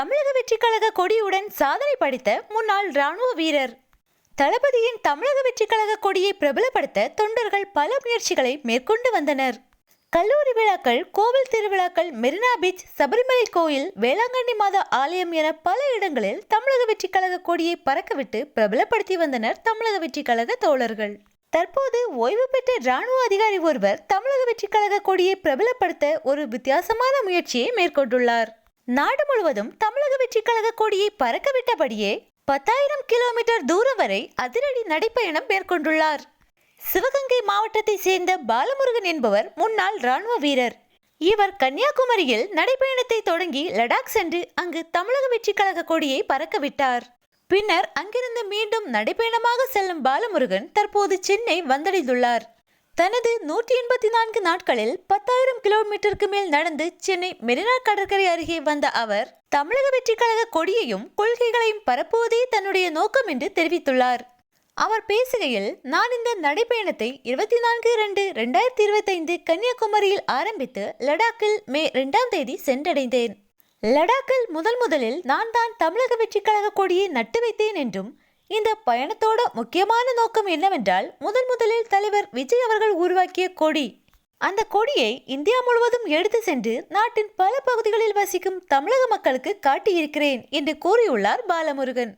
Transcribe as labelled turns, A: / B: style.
A: தமிழக வெற்றிக் கழக கொடியுடன் சாதனை படைத்த முன்னாள் ராணுவ வீரர். தளபதியின் தமிழக வெற்றிக் கழக கொடியை பிரபலப்படுத்த தொண்டர்கள் பல முயற்சிகளை மேற்கொண்டு வந்தனர். கல்லூரி விழாக்கள் கோவில் திருவிழாக்கள் மெரினா பீச் சபரிமலை கோயில் வேளாங்கண்ணி மாத ஆலயம் என பல இடங்களில் தமிழக வெற்றிக் கழக கொடியை பறக்கவிட்டு பிரபலப்படுத்தி வந்தனர் தமிழக வெற்றிக் கழக தோழர்கள். தற்போது ஓய்வு பெற்ற ராணுவ அதிகாரி ஒருவர் தமிழக வெற்றிக் கழக கொடியை பிரபலப்படுத்த ஒரு வித்தியாசமான முயற்சியை மேற்கொண்டுள்ளார். நாடு முழுவதும் தமிழக கழக கொடியை பறக்கவிட்டபடியே பத்தாயிரம் கிலோமீட்டர் தூரம் வரை அதிரடி நடைப்பயணம் மேற்கொண்டுள்ளார். சிவகங்கை மாவட்டத்தை சேர்ந்த பாலமுருகன் என்பவர் முன்னாள் ராணுவ வீரர். இவர் கன்னியாகுமரியில் நடைப்பயணத்தை தொடங்கி லடாக் சென்று அங்கு தமிழக வெற்றி கழக கொடியை பறக்கவிட்டார் பின்னர் அங்கிருந்து மீண்டும் நடைப்பயணமாக செல்லும் பாலமுருகன் தற்போது சென்னை வந்தடைந்துள்ளார். தனது நூற்றி எண்பத்தி நான்கு நாட்களில் பத்தாயிரம் கிலோமீட்டருக்கு மேல் நடந்து சென்னை மெரினா கடற்கரை அருகே வந்த அவர் தமிழக வெற்றிக் கழக கொடியையும் கொள்கைகளையும் பரப்புவதே தன்னுடைய நோக்கம் என்று தெரிவித்துள்ளார். அவர் பேசுகையில் நான் இந்த நடைப்பயணத்தை இருபத்தி நான்கு இரண்டு ரெண்டாயிரத்தி இருபத்தைந்து கன்னியாகுமரியில் ஆரம்பித்து லடாக்கில் மே இரண்டாம் தேதி சென்றடைந்தேன். லடாக்கில் முதல் முதலில் நான் தான் தமிழக வெற்றிக் கழக கொடியை நட்டு வைத்தேன் என்றும் இந்த பயணத்தோட முக்கியமான நோக்கம் என்னவென்றால் முதன் முதலில் தலைவர் விஜய் அவர்கள் உருவாக்கிய கொடி. அந்த கொடியை இந்தியா முழுவதும் எடுத்து சென்று நாட்டின் பல பகுதிகளில் வசிக்கும் தமிழக மக்களுக்கு காட்டியிருக்கிறேன் என்று கூறியுள்ளார் பாலமுருகன்.